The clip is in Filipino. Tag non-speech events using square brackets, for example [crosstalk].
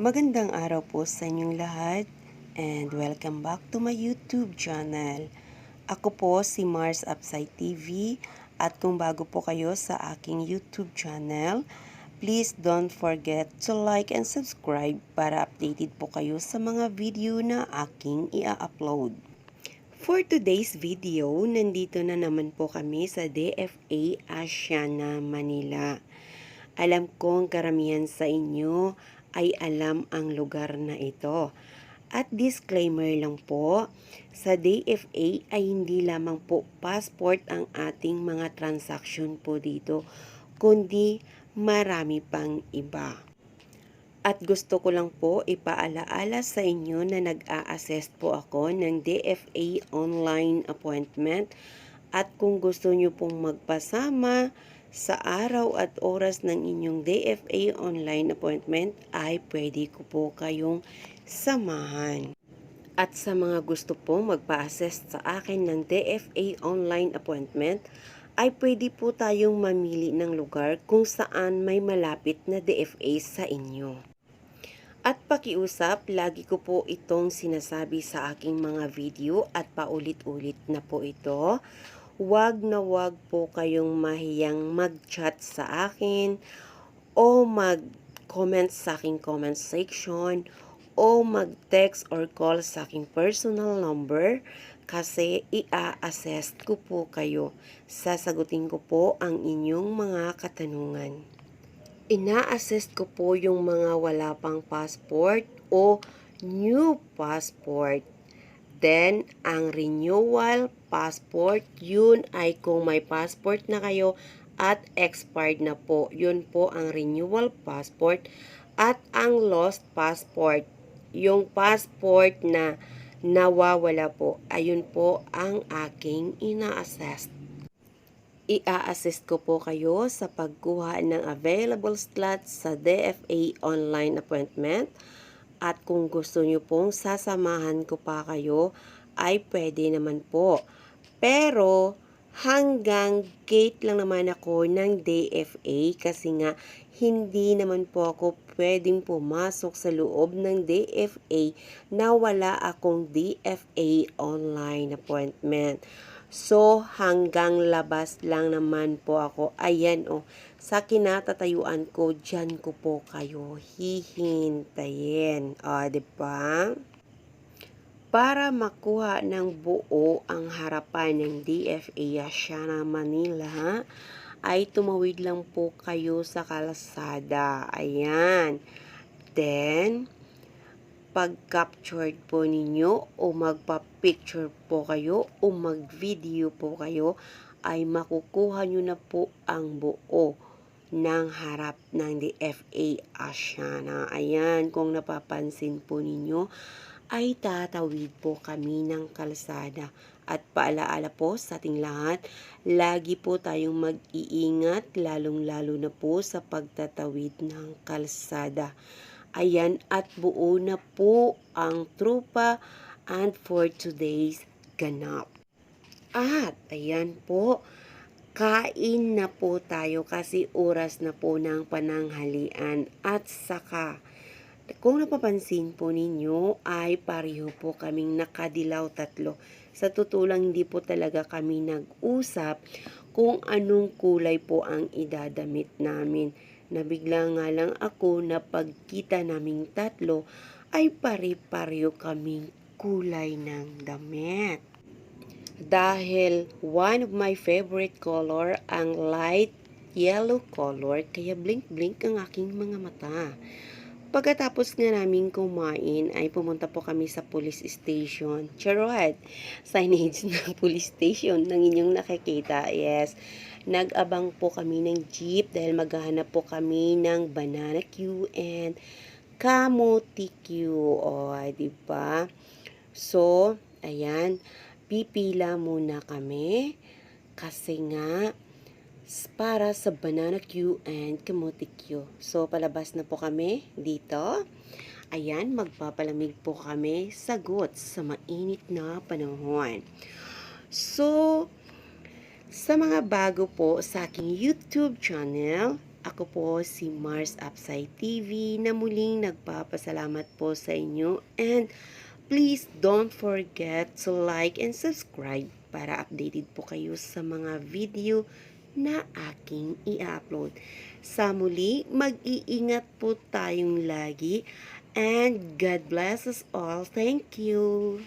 Magandang araw po sa inyong lahat and welcome back to my YouTube channel. Ako po si Mars Upside TV at kung bago po kayo sa aking YouTube channel, please don't forget to like and subscribe para updated po kayo sa mga video na aking ia-upload. For today's video, nandito na naman po kami sa DFA Asiana, Manila. Alam kong karamihan sa inyo ay alam ang lugar na ito. At disclaimer lang po, sa DFA ay hindi lamang po passport ang ating mga transaction po dito, kundi marami pang iba. At gusto ko lang po ipaalaala sa inyo na nag-a-assist po ako ng DFA online appointment at kung gusto nyo pong magpasama sa araw at oras ng inyong DFA online appointment ay pwede ko po kayong samahan. At sa mga gusto pong magpa-assist sa akin ng DFA online appointment, ay pwede po tayong mamili ng lugar kung saan may malapit na DFA sa inyo. At pakiusap, lagi ko po itong sinasabi sa aking mga video at paulit-ulit na po ito. Huwag na huwag po kayong mahiyang mag-chat sa akin o mag-comment sa aking comment section o mag-text or call sa aking personal number kasi ia-assess ko po kayo. Sasagutin ko po ang inyong mga katanungan. Ina-assist ko po yung mga wala pang passport o new passport. Then, ang renewal passport, yun ay kung may passport na kayo at expired na po. Yun po ang renewal passport at ang lost passport. Yung passport na nawawala po, ayun po ang aking ina-assess. Ia-assist ko po kayo sa pagkuha ng available slots sa DFA online appointment at kung gusto nyo pong sasamahan ko pa kayo ay pwede naman po. Pero hanggang gate lang naman ako ng DFA kasi nga hindi naman po ako pwedeng pumasok sa loob ng DFA na wala akong DFA online appointment. So, hanggang labas lang naman po ako. Ayan oh, sa kinatatayuan ko, dyan ko po kayo hihintayin. O, oh, diba? Para makuha ng buo ang harapan ng DFA Asiana Manila, ay tumawid lang po kayo sa kalsada. Ayan. Then, pag-captured po ninyo o magpa-picture po kayo o mag-video po kayo ay makukuha nyo na po ang buo ng harap ng DFA Asiana. Ayan, kung napapansin po ninyo, ay tatawid po kami ng kalsada. At paalaala po sa ating lahat, lagi po tayong mag-iingat, lalong-lalo na po sa pagtatawid ng kalsada. Ayan, at buo na po ang trupa and for today's ganap. At, ayan po, kain na po tayo kasi oras na po ng pananghalian. At saka, kung napapansin po ninyo, ay pareho po kaming nakadilaw tatlo. Sa tutulang hindi po talaga kami nag-usap kung anong kulay po ang idadamit namin Nabigla nga lang ako na pagkita naming tatlo ay pare-pareho kaming kulay ng damit. Dahil one of my favorite color ang light yellow color kaya blink-blink ang aking mga mata. Pagkatapos nga namin kumain ay pumunta po kami sa police station. Charot! Signage ng [laughs] police station ng inyong nakikita. Yes nag-abang po kami ng jeep dahil maghahanap po kami ng banana queue and kamote queue. O, di ba? So, ayan, pipila muna kami kasi nga para sa banana queue and kamote queue. So, palabas na po kami dito. Ayan, magpapalamig po kami sagot sa mainit na panahon. So, sa mga bago po sa aking YouTube channel, Ako po si Mars Upside TV na muling nagpapasalamat po sa inyo and please don't forget to like and subscribe para updated po kayo sa mga video na aking i-upload. Sa muli, mag-iingat po tayong lagi and God bless us all. Thank you.